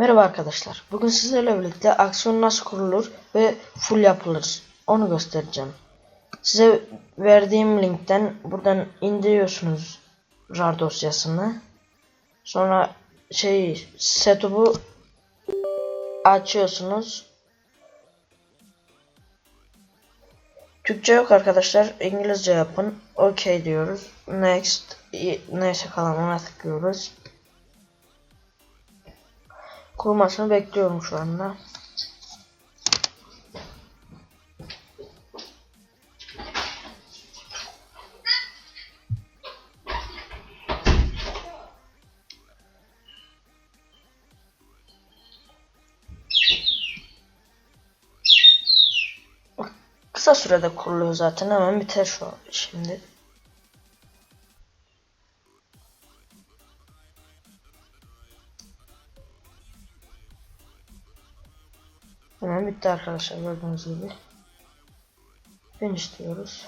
Merhaba arkadaşlar. Bugün sizlerle birlikte aksiyon nasıl kurulur ve full yapılır onu göstereceğim. Size verdiğim linkten buradan indiriyorsunuz RAR dosyasını. Sonra şey setup'u açıyorsunuz. Türkçe yok arkadaşlar. İngilizce yapın. OK diyoruz. Next. Neyse kalanına tıklıyoruz. Kurmasını bekliyorum şu anda. Kısa sürede kuruluyor zaten hemen biter şu şimdi. Hemen bitti arkadaşlar gördüğünüz gibi. Finish diyoruz.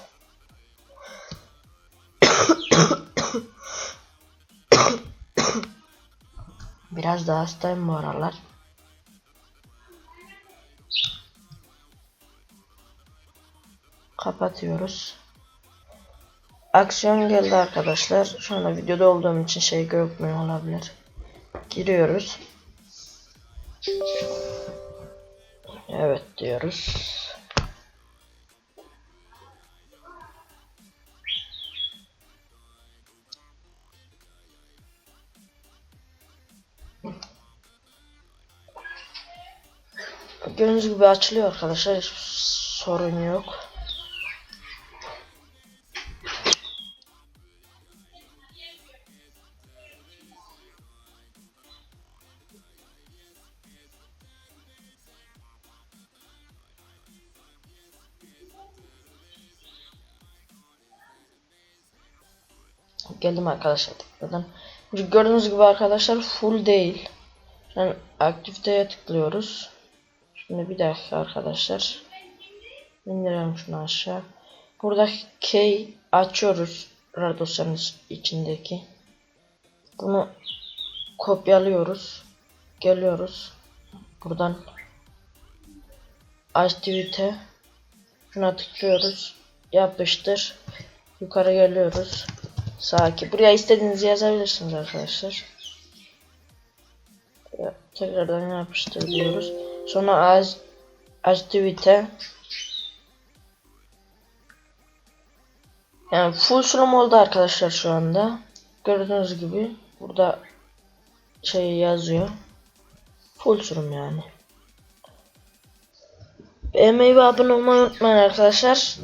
Biraz daha hastayım bu aralar. Kapatıyoruz. Aksiyon geldi arkadaşlar. Şu anda videoda olduğum için şey görmüyor olabilir. Giriyoruz. Evet diyoruz. Gördüğünüz gibi açılıyor arkadaşlar. Hiç sorun yok. Geldim arkadaşlar tekrardan. Şimdi gördüğünüz gibi arkadaşlar full değil. Yani aktiviteye tıklıyoruz. Şimdi bir dakika arkadaşlar. İndirelim şunu aşağı. Burada key açıyoruz. RAR içindeki. Bunu kopyalıyoruz. Geliyoruz. Buradan aktivite şuna tıklıyoruz. Yapıştır. Yukarı geliyoruz. Saki. Buraya istediğinizi yazabilirsiniz arkadaşlar. Tekrardan yapıştır diyoruz. Sonra az aktivite yani full sunum oldu arkadaşlar şu anda. Gördüğünüz gibi burada şey yazıyor. Full sunum yani. Beğenmeyi ve abone olmayı unutmayın arkadaşlar.